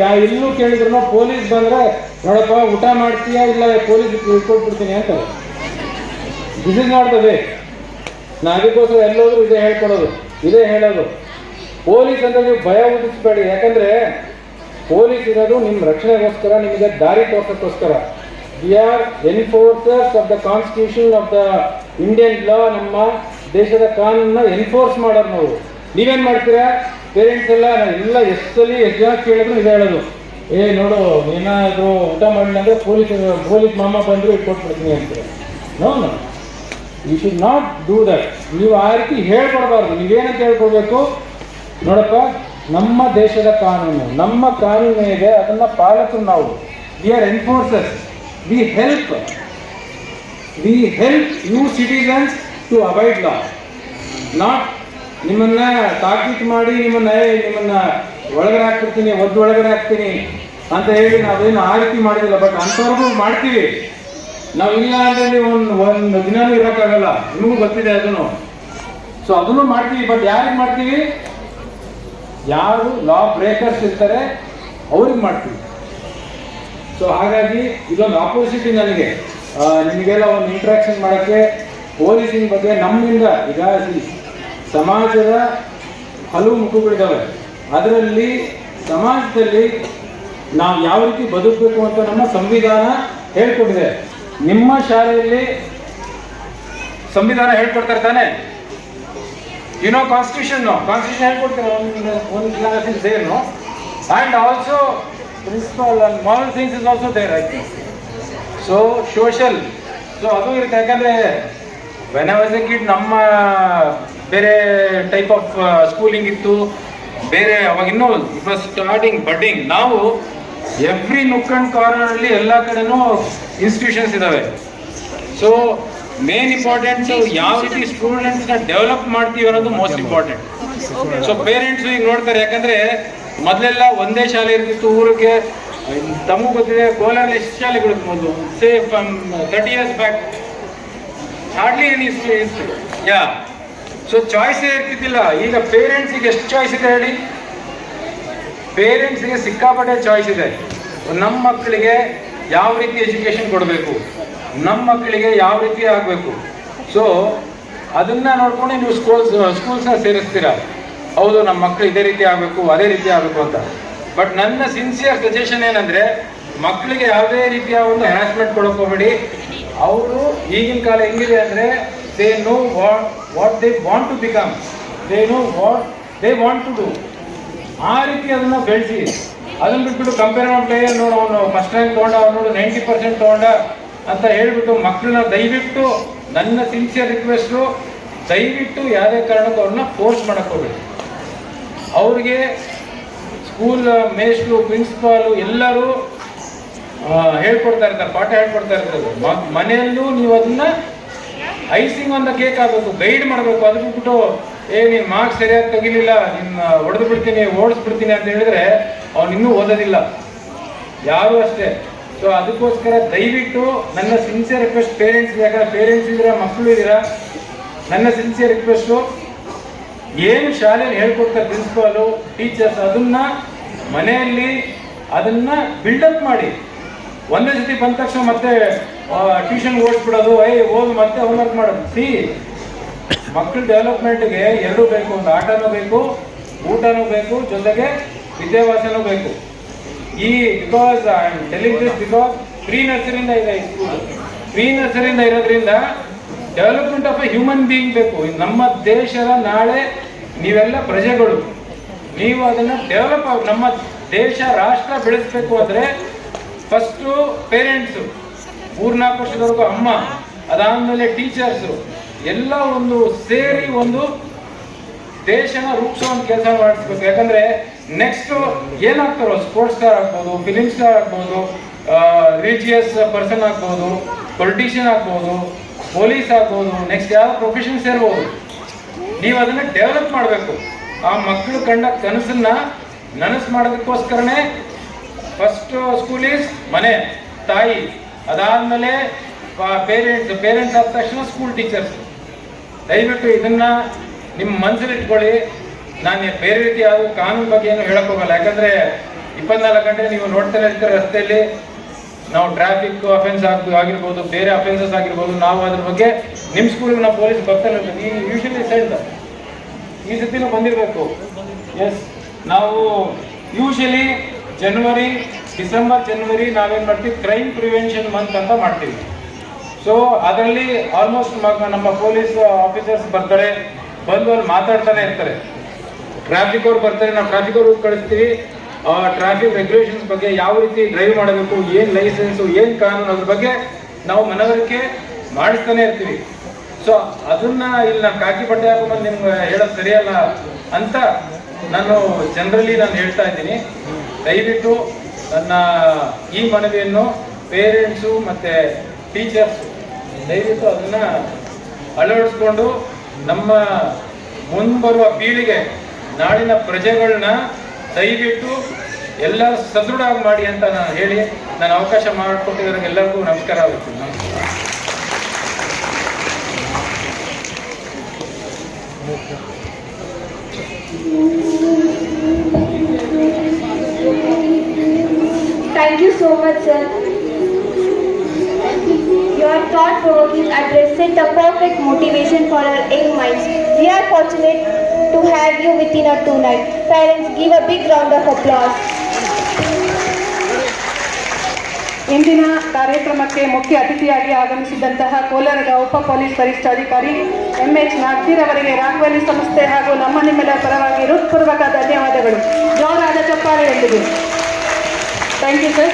ಯಾ ಎಲ್ಲೂ ಕೇಳಿದ್ರು ಪೊಲೀಸ್ ಬಂದ್ರೆ, ನೋಡಪ್ಪ, ಊಟ ಮಾಡ್ತೀಯಾ ಇಲ್ಲ, ಪೊಲೀಸ್ ಕೊಟ್ಬಿಡ್ತೀನಿ ಅಂತ. ಬಿಸಿ ಇಸ್ ನಾಟ್ ದ ವೇ ನಾ ಅದಕ್ಕೋಸ್ಕರ ಎಲ್ಲೋದ್ರು ಇದೇ ಹೇಳ್ಕೊಡೋದು, ಇದೇ ಹೇಳೋದು. ಪೊಲೀಸ್ ಅಂತ ನೀವು ಭಯ ಉದಿಸ್ಬೇಡಿ ಯಾಕಂದ್ರೆ, ಪೊಲೀಸ್ ಇರೋದು ನಿಮ್ಮ ರಕ್ಷಣೆಗೋಸ್ಕರ, ನಿಮಗೆ ದಾರಿ ತೋರ್ಸೋಕ್ಕೋಸ್ಕರ. We are enforcers of the constitution of the Indian law ನಮ್ಮ ದೇಶದ ಕಾನೂನನ್ನ ಎನ್ಫೋರ್ಸ್ ಮಾಡೋರು ನಾವು. ನೀವೇನ್ ಮಾಡ್ತೀರಾ? ಪೇರೆಂಟ್ಸ್ ಎಲ್ಲ ಎಲ್ಲ ಎಷ್ಟಲ್ಲಿ ಎಷ್ಟು ಜನ ಕೇಳಿದ್ರು ಇದು ಹೇಳೋದು. ಏ, ನೋಡು, ಏನಾದರೂ ಊಟ ಮಾಡಲಿಲ್ಲ ಅಂದ್ರೆ ಪೊಲೀಸ್ ಪೊಲೀಸ್ ಮಾಮ ಬಂದ್ರು ಇಟ್ಕೊಟ್ಬಿಡ್ತೀನಿ ಅಂತಾರೆ no no you should not do that ನೀವು ಆ ರೀತಿ ಹೇಳ್ಕೊಡ್ಬಾರ್ದು. ನೀವೇನಂತ ಹೇಳ್ಕೊಡ್ಬೇಕು? ನೋಡಪ್ಪ, ನಮ್ಮ ದೇಶದ ಕಾನೂನು, ನಮ್ಮ ಕಾನೂನು ಇದೆ, ಅದನ್ನ ಪಾಲಿಸು ನಾವು. We are enforcers we help we help you citizens to avoid law not ನಿಮ್ಮನ್ನ ತಾಕೀತು ಮಾಡಿ ನಿಮ್ಮನ್ನ ನಿಮ್ಮನ್ನ ಒಳಗಡೆ ಹಾಕ್ತಿರ್ತೀನಿ ಒದ್ದು ಒಳಗಡೆ ಹಾಕ್ತೀನಿ ಅಂತ ಹೇಳಿ ನಾವೇನು ಆ ರೀತಿ ಮಾಡಿದಿಲ್ಲ ಬಟ್ ಅಂಥವ್ರಿಗೂ ಮಾಡ್ತೀವಿ. ನಾವು ಇಲ್ಲ ಅಂದ್ರೆ ನೀವು ಒಂದು ಒಂದು ದಿನಾನೂ ಇರೋಕ್ಕಾಗಲ್ಲ. ನಿಮಗೂ ಗೊತ್ತಿದೆ ಅದನ್ನು. ಸೊ ಅದನ್ನು ಮಾಡ್ತೀವಿ ಬಟ್ ಯಾರಿಗೆ ಮಾಡ್ತೀವಿ? ಯಾರು ಲಾ ಬ್ರೇಕರ್ಸ್ ಇರ್ತಾರೆ, ಅವ್ರಿಗೆ ಮಾಡ್ತೀವಿ. ಸೊ ಹಾಗಾಗಿ ಇದೊಂದು ಆಪೋಸಿಟಿ ನನಗೆ. ನಿಮಗೆಲ್ಲ ಒಂದು ಇಂಟ್ರಾಕ್ಷನ್ ಮಾಡೋಕ್ಕೆ ಪೊಲೀಸಿನ ಬಗ್ಗೆ ನಮ್ಮಿಂದ, ಈಗ ಸಮಾಜದ ಹಲವು ಮುಖಗಳಿದ್ದಾವೆ ಅದರಲ್ಲಿ ಸಮಾಜದಲ್ಲಿ ನಾವು ಯಾವ ರೀತಿ ಬದುಕಬೇಕು ಅಂತ ನಮ್ಮ ಸಂವಿಧಾನ ಹೇಳ್ಕೊಟ್ಟಿದೆ. ನಿಮ್ಮ ಶಾಲೆಯಲ್ಲಿ ಸಂವಿಧಾನ ಹೇಳ್ಕೊಡ್ತಾರೆ ತಾನೆ? ಯು ನೋ ಕಾನ್ಸ್ಟಿಟ್ಯೂಷನ್ ಕಾನ್ಸ್ಟಿಟ್ಯೂಷನ್ ಹೇಳ್ಕೊಡ್ತಾರೆ? ಒಂದು ಸೇರ್ನು and also principle and moral things is also there I so social so ಅದು ಇರುತ್ತೆ. ಯಾಕಂದ್ರೆ ವೆನ್ ವಾಸ್ ಎ ಕಿಡ್ ನಮ್ಮ ಬೇರೆ ಟೈಪ್ ಆಫ್ ಸ್ಕೂಲಿಂಗ್ ಇತ್ತು. ಬೇರೆ ಅವಾಗ ಇನ್ನೂ ಇಟ್ ವಾಸ್ ಸ್ಟಾರ್ಟಿಂಗ್ ಬಡ್ಡಿಂಗ್ ನಾವು ಎವ್ರಿ ನುಕ್ ಅಂಡ್ ಕಾರ್ನರ್ ಅಲ್ಲಿ ಎಲ್ಲ ಕಡೆನೂ ಇನ್ಸ್ಟಿಟ್ಯೂಷನ್ಸ್ ಇದಾವೆ. ಸೊ ಮೇನ್ ಇಂಪಾರ್ಟೆಂಟ್ ಯಾವ ರೀತಿ ಸ್ಟೂಡೆಂಟ್ಸ್ನ ಡೆವಲಪ್ ಮಾಡ್ತೀವಿ ಅನ್ನೋದು ಮೋಸ್ಟ್ ಇಂಪಾರ್ಟೆಂಟ್ ಸೊ ಪೇರೆಂಟ್ಸ್ ಈಗ ನೋಡ್ತಾರೆ ಯಾಕಂದ್ರೆ ಮೊದಲೆಲ್ಲ ಒಂದೇ ಶಾಲೆ ಇರ್ತಿತ್ತು ಊರಿಗೆ ತಮಗೂ ಗೊತ್ತಿದೆ ಕೋಲಾರ ಎಷ್ಟು ಶಾಲೆಗಳು ಮೊದಲು? Say from thirty years back hardly any yeah so ಚಾಯ್ಸೇ ಇರ್ತಿದ್ದಿಲ್ಲ. ಈಗ ಪೇರೆಂಟ್ಸಿಗೆ ಎಷ್ಟು ಚಾಯ್ಸ್ ಇದೆ ಹೇಳಿ? ಪೇರೆಂಟ್ಸ್ಗೆ ಸಿಕ್ಕಾಪಟ್ಟೆ ಚಾಯ್ಸ್ ಇದೆ. ನಮ್ಮ ಮಕ್ಕಳಿಗೆ ಯಾವ ರೀತಿ ಎಜುಕೇಶನ್ ಕೊಡಬೇಕು? ನಮ್ಮ ಮಕ್ಕಳಿಗೆ ಯಾವ ರೀತಿ ಆಗಬೇಕು? ಸೊ ಅದನ್ನ ನೋಡ್ಕೊಂಡು ನೀವು ಸ್ಕೂಲ್ಸ್ ಸ್ಕೂಲ್ಸ್ನ ಸೇರಿಸ್ತೀರಾ? ಹೌದು, ನಮ್ಮ ಮಕ್ಕಳು ಇದೇ ರೀತಿ ಆಗಬೇಕು, ಅದೇ ರೀತಿ ಆಗಬೇಕು ಅಂತ. ಬಟ್ ನನ್ನ ಸಿನ್ಸಿಯರ್ ಸಜೆಷನ್ ಏನಂದ್ರೆ ಮಕ್ಕಳಿಗೆ ಯಾವುದೇ ರೀತಿಯ ಒಂದು ಹ್ಯಾರಾಸ್ಮೆಂಟ್ ಕೊಡೋಕೋಬೇಡಿ ಅವರು ಈಗಿನ ಕಾಲ ಹೆಂಗಿದೆ ಅಂದ್ರೆ they know what what they want to become they know what they want to do ಆ ರೀತಿ ಅದನ್ನ ಬೆಳೆಸಿ. ಅದನ್ನ ಬಿಟ್ಬಿಟ್ಟು ಕಂಪೇರ್ ಪ್ಲೇಯರ್ ನೋಡು ಅವನು ಫಸ್ಟ್ ರ್ಯಾಂಕ್ ತೊಗೊಂಡ, ಅವ್ನು ನೋಡು ನೈಂಟಿ ಪರ್ಸೆಂಟ್ ತೊಗೊಂಡ ಅಂತ ಹೇಳ್ಬಿಟ್ಟು ಮಕ್ಕಳನ್ನ ದಯವಿಟ್ಟು, ನನ್ನ ಸಿನ್ಸಿಯರ್ ರಿಕ್ವೆಸ್ಟು ದಯವಿಟ್ಟು ಯಾವುದೇ ಕಾರಣಕ್ಕೂ ಅವ್ರನ್ನ ಫೋರ್ಸ್ ಮಾಡಕ್ ಹೋಗ್ಬೇಡಿ. ಅವ್ರಿಗೆ ಸ್ಕೂಲ್ ಮೇಸ್ಟ್ರು ಪ್ರಿನ್ಸಿಪಾಲು ಎಲ್ಲರೂ ಹೇಳ್ಕೊಡ್ತಾ ಇರ್ತಾರೆ, ಪಾಠ ಹೇಳ್ಕೊಡ್ತಾ ಇರ್ತಾರೆ. ಮನೆಯಲ್ಲೂ ನೀವು ಅದನ್ನ ಐಸಿಂಗ್ ಒಂದು ಕೇಕ್ ಆಗಬೇಕು ಗೈಡ್ ಮಾಡಬೇಕು. ಅದು ಬಿಟ್ಬಿಟ್ಟು ಏ, ನೀನು ಮಾರ್ಕ್ಸ್ ಸರಿಯಾಗಿ ತೆಗಿಲಿಲ್ಲ, ನಿನ್ನ ಹೊಡೆದು ಬಿಡ್ತೀನಿ ಓಡಿಸ್ಬಿಡ್ತೀನಿ ಅಂತ ಹೇಳಿದ್ರೆ, ಅವ್ನು ಇನ್ನೂ ಓದೋದಿಲ್ಲ. ಯಾರು ಅಷ್ಟೇ. ಸೊ ಅದಕ್ಕೋಸ್ಕರ ದಯವಿಟ್ಟು ನನ್ನ ಸಿನ್ಸಿಯರ್ ರಿಕ್ವೆಸ್ಟ್ ಪೇರೆಂಟ್ಸ್ ಯಾಕಂದ್ರೆ ಪೇರೆಂಟ್ಸ್ ಇದ್ದೀರಾ, ಮಕ್ಕಳು ಇದ್ದೀರಾ, ನನ್ನ ಸಿನ್ಸಿಯರ್ ರಿಕ್ವೆಸ್ಟು ಏನು ಶಾಲೆಯಲ್ಲಿ ಹೇಳ್ಕೊಡ್ತಾರೆ ಪ್ರಿನ್ಸಿಪಾಲು ಟೀಚರ್ಸ್ ಅದನ್ನ ಮನೆಯಲ್ಲಿ, ಅದನ್ನ ಬಿಲ್ಡಪ್ ಮಾಡಿ. ಒಂದೇ ಸತಿ ಬಂದ ತಕ್ಷಣ ಮತ್ತೆ ಟ್ಯೂಷನ್ ಓಡಿಸ್ಬಿಡೋದು ಐ ಹೋಗಿ ಮತ್ತೆ ಹೋಮ್ವರ್ಕ್ ಮಾಡೋದು. ಸಿ ಮಕ್ಕಳ ಡೆವಲಪ್ಮೆಂಟ್ಗೆ ಎರಡೂ ಬೇಕು, ಒಂದು ಆಟನೂ ಬೇಕು, ಊಟನೂ ಬೇಕು, ಜೊತೆಗೆ ವಿದ್ಯಾಭ್ಯಾಸನೂ ಬೇಕು. ಈ because I am telling this because pre ನರ್ಸರಿಂದ ಇದೆ ಈ ಸ್ಕೂಲ್ ಪ್ರೀ ನರ್ಸರಿಯಿಂದ ಇರೋದ್ರಿಂದ development of a human being ಬೇಕು. ನಮ್ಮ ದೇಶದ ನಾಳೆ ನೀವೆಲ್ಲ ಪ್ರಜೆಗಳು, ನೀವು ಅದನ್ನು ಡೆವಲಪ್ ಆಗ, ನಮ್ಮ ದೇಶ ರಾಷ್ಟ್ರ ಬೆಳೆಸಬೇಕು ಅಂದ್ರೆ ಫಸ್ಟು ಪೇರೆಂಟ್ಸು ಮೂರ್ನಾಲ್ಕು ವರ್ಷದವರೆಗೂ ಅಮ್ಮ, ಅದಾದ್ಮೇಲೆ ಟೀಚರ್ಸು ಎಲ್ಲ ಒಂದು ಸೇರಿ ಒಂದು ದೇಶನ ರೂಪಿಸುವಂತ ಕೆಲಸ ಮಾಡಿಸ್ಬೇಕು. ಯಾಕಂದ್ರೆ ನೆಕ್ಸ್ಟ್ ಏನಾಗ್ತಾರೋ ಸ್ಪೋರ್ಟ್ಸ್ ಸ್ಟಾರ್ ಆಗ್ಬೋದು ಫಿಲಿಮ್ ಸ್ಟಾರ್ ಆಗ್ಬೋದು ರಿಲಿಜಿಯಸ್ ಪರ್ಸನ್ ಆಗ್ಬೋದು ಪೊಲಿಟಿಷಿಯನ್ ಆಗ್ಬೋದು ಪೊಲೀಸ್ ಆಗ್ಬೋದು ನೆಕ್ಸ್ಟ್ ಯಾವ ಪ್ರೊಫೆಷನ್ ಸೇರ್ಬೋದು ನೀವು ಅದನ್ನ ಡೆವಲಪ್ ಮಾಡಬೇಕು. ಆ ಮಕ್ಕಳು ಕಂಡ ಕನಸನ್ನ ನನಸು ಮಾಡೋದಕ್ಕೋಸ್ಕರನೇ ಫಸ್ಟ್ ಸ್ಕೂಲ್ ಈಸ್ ಮನೆ, ತಾಯಿ. ಅದಾದ್ಮೇಲೆ ಪೇರೆಂಟ್ಸ್ ಪೇರೆಂಟ್ಸ್ ಆದ ತಕ್ಷಣ ಸ್ಕೂಲ್ ಟೀಚರ್ಸ್ ದಯವಿಟ್ಟು ಇದನ್ನ ನಿಮ್ಮ ಮನಸ್ಸಲ್ಲಿ ಇಟ್ಕೊಳ್ಳಿ. ನಾನು ಬೇರೆ ರೀತಿ ಯಾವ ಕಾನೂನು ಬಗ್ಗೆ ಏನು ಹೇಳಕ್ ಹೋಗಲ್ಲ. ಯಾಕಂದ್ರೆ ಇಪ್ಪತ್ನಾಲ್ಕು ಗಂಟೆ ನೀವು ನೋಡ್ತಾನೆ ಇರ್ತೀರ ರಸ್ತೆಯಲ್ಲಿ. ನಾವು ಟ್ರಾಫಿಕ್ ಅಫೆನ್ಸ್ ಆಗ್ ಆಗಿರ್ಬೋದು, ಬೇರೆ ಅಫೆನ್ಸಸ್ ಆಗಿರ್ಬೋದು, ನಾವು ಅದ್ರ ಬಗ್ಗೆ ನಿಮ್ಮ ಸ್ಕೂಲಿಗೆ ನಾವು ಪೊಲೀಸ್ ಬರ್ತಾನೆ ಈ ಯೂಶಲಿ ಸೈಡ್ ಈ ಸತಿನೂ ಬಂದಿರಬೇಕು. ಎಸ್ ನಾವು ಯೂಶಲಿ ಜನವರಿ ಡಿಸೆಂಬರ್ ಜನವರಿ ನಾವೇನು ಮಾಡ್ತೀವಿ? ಕ್ರೈಮ್ ಪ್ರಿವೆನ್ಷನ್ ಮಂತ್ ಅಂತ ಮಾಡ್ತೀವಿ. ಸೊ ಅದರಲ್ಲಿ ಆಲ್ಮೋಸ್ಟ್ ನಮ್ಮ ಪೊಲೀಸ್ ಆಫೀಸರ್ಸ್ ಬರ್ತಾರೆ ಬಂದು ಅಲ್ಲಿ ಮಾತಾಡ್ತಾನೆ ಇರ್ತಾರೆ. ಟ್ರಾಫಿಕ್ ಅವ್ರು ಬರ್ತಾರೆ, ನಾವು ಟ್ರಾಫಿಕ್ ಅವ್ರು ಕಳಿಸ್ತೀವಿ. ಟ್ರಾಫಿಕ್ ರೆಗ್ಯುಲೇಷನ್ಸ್ ಬಗ್ಗೆ ಯಾವ ರೀತಿ ಡ್ರೈವ್ ಮಾಡಬೇಕು, ಏನು ಲೈಸೆನ್ಸು ಏನು ಕಾನೂನು, ಅದ್ರ ಬಗ್ಗೆ ನಾವು ಮನವರಿಕೆ ಮಾಡಿಸ್ತಾನೆ ಇರ್ತೀವಿ. ಸೊ ಅದನ್ನ ಇಲ್ಲಿ ನಾವು ಕಾಕಿ ಬಟ್ಟೆ ಹಾಕೊಂಡು ನಿಮ್ಗೆ ಹೇಳೋದು ಸರಿಯಲ್ಲ ಅಂತ ನಾನು ಜನರಲಿ ನಾನು ಹೇಳ್ತಾ ಇದ್ದೀನಿ. ದಯವಿಟ್ಟು ನನ್ನ ಈ ಮನವಿಯನ್ನು ಪೇರೆಂಟ್ಸು ಮತ್ತು ಟೀಚರ್ಸ್ ದಯವಿಟ್ಟು ಅದನ್ನು ಅಳವಡಿಸ್ಕೊಂಡು ನಮ್ಮ ಮುಂಬರುವ ಪೀಳಿಗೆ ನಾಳಿನ ಪ್ರಜೆಗಳನ್ನ ದಯವಿಟ್ಟು ಎಲ್ಲ ಸದೃಢ ಮಾಡಿ ಅಂತ ನಾನು ಹೇಳಿ ನಾನು ಅವಕಾಶ ಮಾಡಿಕೊಟ್ಟಿದ್ದಾರೆ ಎಲ್ಲರಿಗೂ ನಮಸ್ಕಾರ ಆಗುತ್ತೆ ನಮಸ್ಕಾರ. So much, sir. Your thought-provoking address set a perfect motivation for our young minds. We are fortunate to have you within our tonight. Parents, give a big round of applause. ಇಂದಿನ ಕಾರ್ಯಕ್ರಮಕ್ಕೆ ಮುಖ್ಯ ಅತಿಥಿಯಾಗಿ ಆಗಮಿಸಿದಂತಹ ಕೋಲಾರದ ಉಪ ಪೊಲೀಸ್ ವರಿಷ್ಠಾಧಿಕಾರಿ M H ನಾಗ್ದೀರ್ ಅವರಿಗೆ ರಾಘವಲ್ಲಿ ಸಂಸ್ಥೆ ಹಾಗೂ ನಮ್ಮ ನಿಮ್ಮೆಲ್ಲ ಪರವಾಗಿ ಹೃತ್ಪೂರ್ವಕ ಧನ್ಯವಾದಗಳು. ಜೋರಾದ ಚಪ್ಪಾಳೆಯೊಂದಿಗೆ ಥ್ಯಾಂಕ್ ಯು ಸರ್